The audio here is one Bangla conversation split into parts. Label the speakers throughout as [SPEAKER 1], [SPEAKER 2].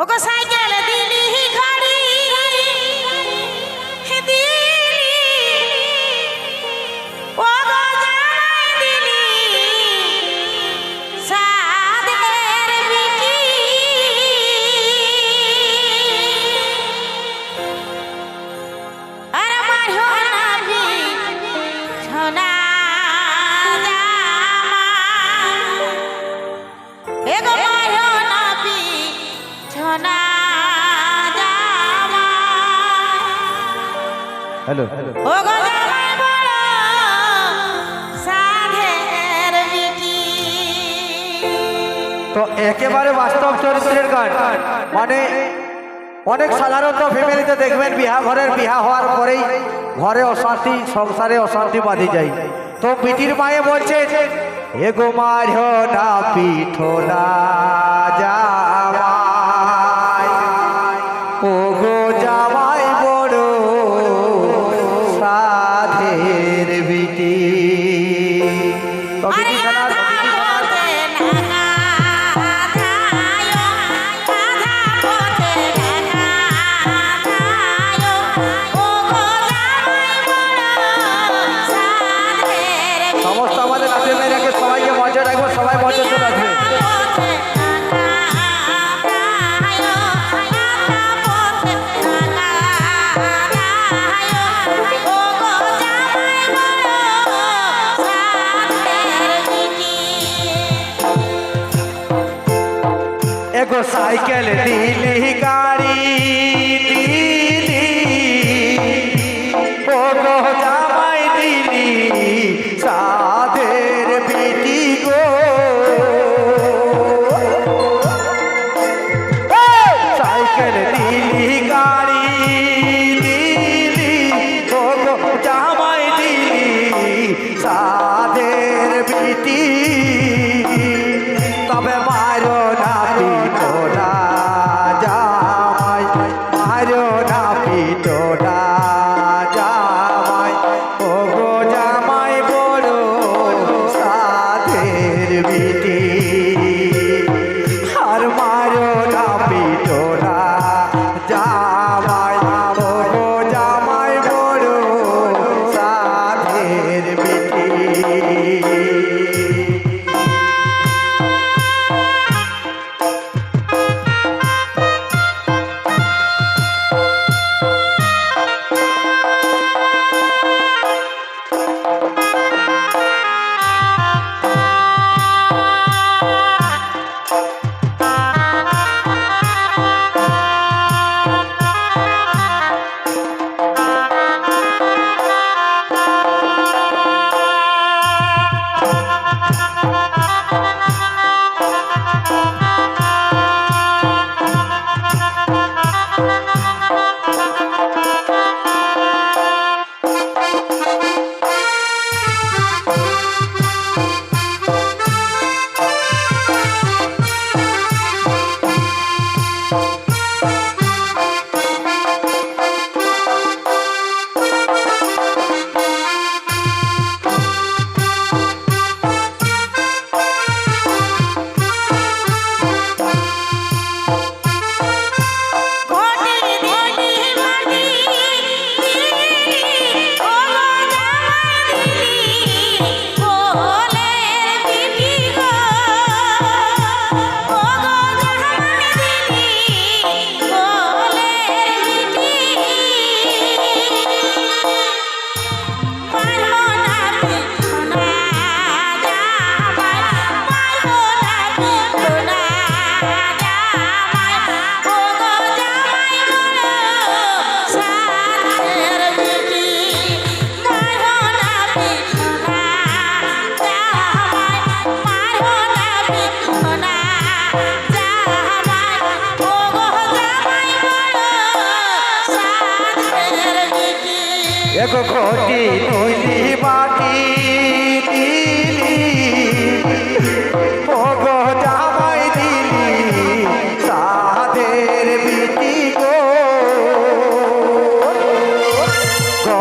[SPEAKER 1] ওগো সাইকেল দিলি ঘড়ি দিলি। ওগো জামাই দিলি, সাদের বিকি। আর মারো নাবি সোনা জামা। এগো
[SPEAKER 2] হ্যালো। তো একেবারে বাস্তব চরিত্রের গান। মানে অনেক সাধারণত ফ্যামিলিতে দেখবেন বিহা ঘরের বিহা হওয়ার পরেই ঘরে অশান্তি সংসারে অশান্তি বাঁধি যায়। তো পিটির মায়ে বলছে এগো মারহ না পিঠো না জামাই সাধের সাইকেল দিলি গাড়ি
[SPEAKER 1] ঘটি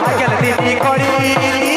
[SPEAKER 2] I got a
[SPEAKER 3] dicky cutie.